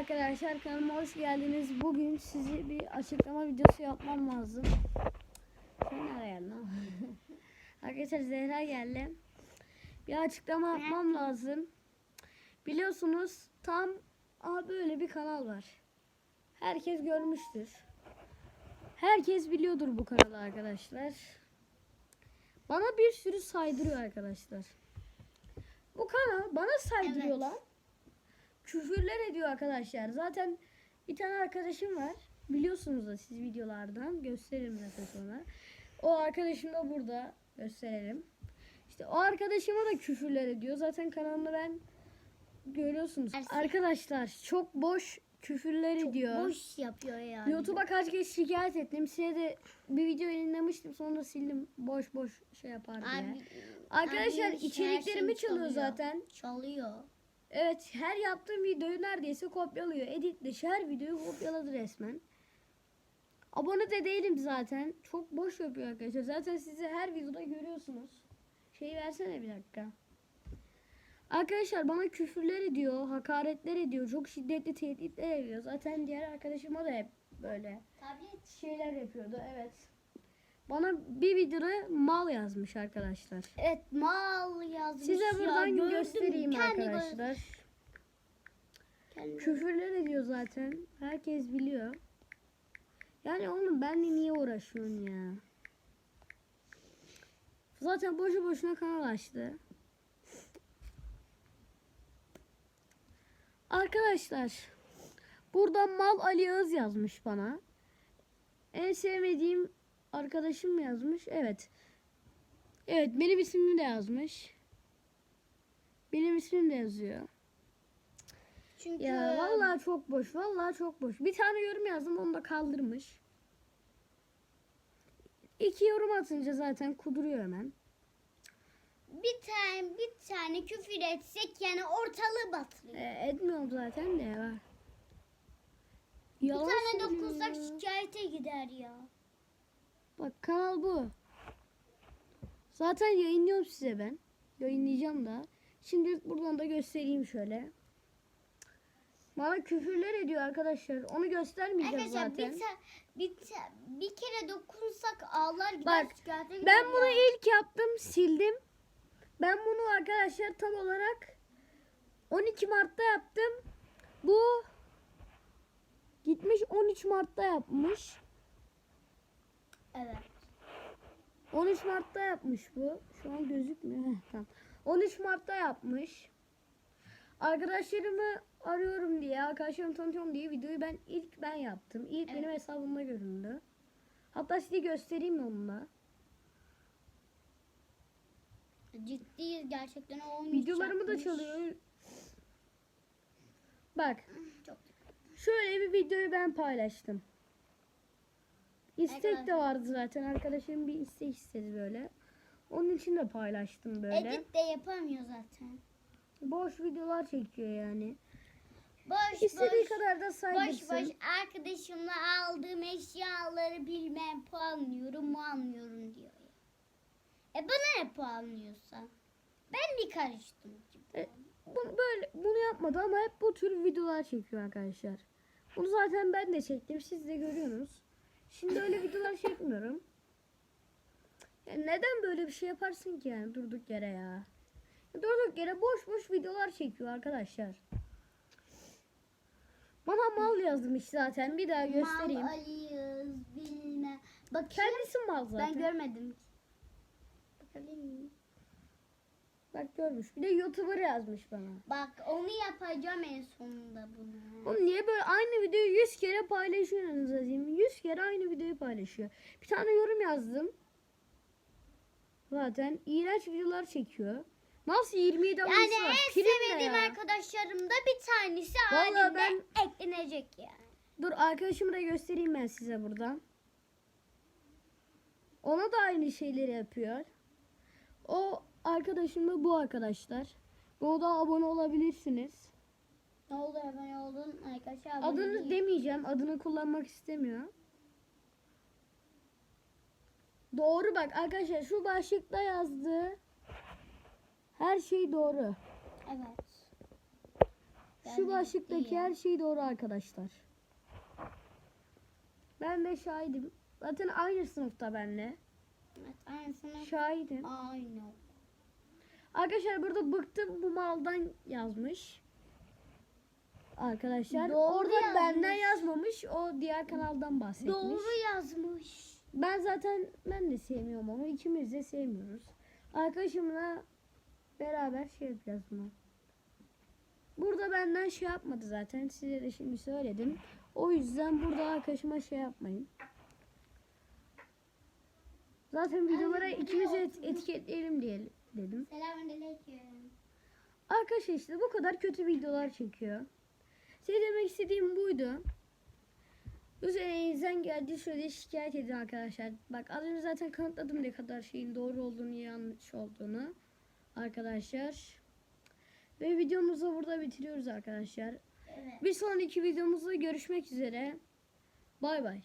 arkadaşlar kanalıma hoş geldiniz. Bugün size bir açıklama videosu yapmam lazım. Sen nereye lan? arkadaşlar Zehra geldi. Bir açıklama yapmam lazım. Biliyorsunuz tam aha böyle bir kanal var. Herkes görmüştür. Herkes biliyordur bu kanalı arkadaşlar. Bana bir sürü saydırıyor arkadaşlar. Bu kanal bana saydırıyorlar. Küfürler ediyor arkadaşlar. Zaten bir tane arkadaşım var. Biliyorsunuz da siz videolardan. Gösteririm zaten sonra. O arkadaşım da burada. Gösterelim. İşte o arkadaşıma da küfürler ediyor. Zaten kanalımda ben görüyorsunuz. Ersin. Arkadaşlar çok boş küfürler ediyor. Boş yapıyor yani. YouTube'a kaç kez şikayet ettim. Size de bir video yayınlamıştım. Sonra sildim. Boş boş şey yapar diye. Abi, Arkadaşlar abi, içeriklerimi her şeyi çalıyor zaten. Çalıyor. Evet her yaptığım videoyu neredeyse kopyalıyor. Editle her videoyu kopyaladı resmen. Abone de değilim zaten. Çok boş yapıyor arkadaşlar. Zaten sizi her videoda görüyorsunuz. Şey versene bir dakika. Arkadaşlar bana küfürler ediyor, hakaretler ediyor, çok şiddetli tehditler ediyor. Zaten diğer arkadaşıma da hep böyle Tablet. şeyler yapıyordu. Evet. Bana bir videoda mal yazmış arkadaşlar. Evet mal yazmış Size ya, buradan gördüm. göstereyim Kendi arkadaşlar. kendi- Küfürler ediyor zaten. Herkes biliyor. Yani oğlum benle niye uğraşıyorsun ya? Zaten boşu boşuna kanal açtı. Arkadaşlar. Buradan Mal Ali Yağız yazmış bana. En sevmediğim arkadaşım mı yazmış? Evet. Evet benim ismimi de yazmış. Benim ismim de yazıyor. Çünkü Ya vallahi çok boş. Vallahi çok boş. Bir tane yorum yazdım onu da kaldırmış. İki yorum atınca zaten kuduruyor hemen. bir tane bir tane küfür etsek yani ortalığı batırıyor. E, etmiyorum zaten de var. bir tane dokunsak şikayete gider ya. Bak kanal bu. Zaten yayınlıyorum size ben. Yayınlayacağım da. Şimdi buradan da göstereyim şöyle. Bana küfürler ediyor arkadaşlar. Onu göstermeyeceğim Arkadaşlar zaten. bir, ta- bir, bir kere dokunsak ağlar gider Bak, Ben bunu ya. ilk yaptım sildim. Ben bunu arkadaşlar tam olarak 12 Mart'ta yaptım. Bu gitmiş 13 Mart'ta yapmış. Evet. 13 Mart'ta yapmış bu. Şu an gözükmüyor. Heh, tamam. 13 Mart'ta yapmış. Arkadaşlarımı arıyorum diye, arkadaşlarımı tanıtıyorum diye videoyu ben ilk ben yaptım. İlk Evet. benim hesabımda göründü. Hatta size göstereyim mi onunla. Ciddi gerçekten o Videolarımı da çalıyor. Bak Çok şöyle bir videoyu ben paylaştım. İstek de vardı zaten. Arkadaşım bir istek istedi böyle. Onun için de paylaştım böyle. Edit de yapamıyor zaten. Boş videolar çekiyor yani. Boş İstediği boş. kadar da Boş saydırsın. boş arkadaşımla aldığım eşyaları bilmem puanlıyorum puanlıyorum diyor. ya. E bana ne puanlıyorsa? Ben bir karıştım. E, Bunu böyle bunu yapmadı ama hep bu tür videolar çekiyor arkadaşlar. Bunu zaten ben de çektim. Siz de görüyorsunuz. Şimdi öyle videolar çekmiyorum. Ya neden böyle bir şey yaparsın ki yani durduk yere ya? Durduk yere boş boş videolar çekiyor arkadaşlar. Bana mal yazmış zaten. Bir daha göstereyim. Mal alıyoruz bilmem. Bak Kendisi mal zaten. ben görmedim. Bakabilir miyim? Bak görmüş. Bir de YouTuber yazmış bana. Bak onu yapacağım en sonunda bunu. Oğlum niye böyle aynı videoyu 100 kere paylaşıyorsunuz azim? 100 kere aynı videoyu paylaşıyor. Bir tane yorum yazdım. Zaten iğrenç videolar çekiyor. Nasıl 27 abonesi Yani var? en Prim ne sevmediğim ya? arkadaşlarımda bir tanesi Vallahi halinde ben- eklenecek yani. Dur arkadaşımı da göstereyim ben size buradan. Ona da aynı şeyleri yapıyor. O arkadaşım da bu arkadaşlar. Ona da abone olabilirsiniz. Ne oldu abone oldun arkadaşlar? abone Adını değil. demeyeceğim. Adını kullanmak istemiyor. Doğru bak arkadaşlar şu başlıkta yazdığı her şey doğru. Evet. Şu başlıktaki her şey doğru arkadaşlar. Ben de şahidim. Zaten aynı sınıfta benle. Evet, aynısını. Şahidim. Aynı. Arkadaşlar burada bıktım bu maldan yazmış. Arkadaşlar Doğru orada yazmış. benden yazmamış. O diğer kanaldan bahsetmiş. Doğru yazmış. Ben zaten ben de sevmiyorum onu. İkimiz de sevmiyoruz. Arkadaşımla beraber şey yapacağız bunu. Burada benden şey yapmadı zaten. Size de şimdi söyledim. O yüzden burada arkadaşıma şey yapmayın. Zaten videolara ikimiz et, etiketleyelim diye dedim. Selamünaleyküm. Arkadaşlar işte bu kadar kötü videolar çekiyor. Size demek istediğim buydu. Üzerinizden geldiği sürece şikayet edin arkadaşlar. Bak az önce zaten kanıtladım ne kadar şeyin doğru olduğunu yanlış olduğunu. Arkadaşlar. Ve videomuzu burada bitiriyoruz arkadaşlar. Evet. Bir sonraki videomuzda görüşmek üzere. Bay bay.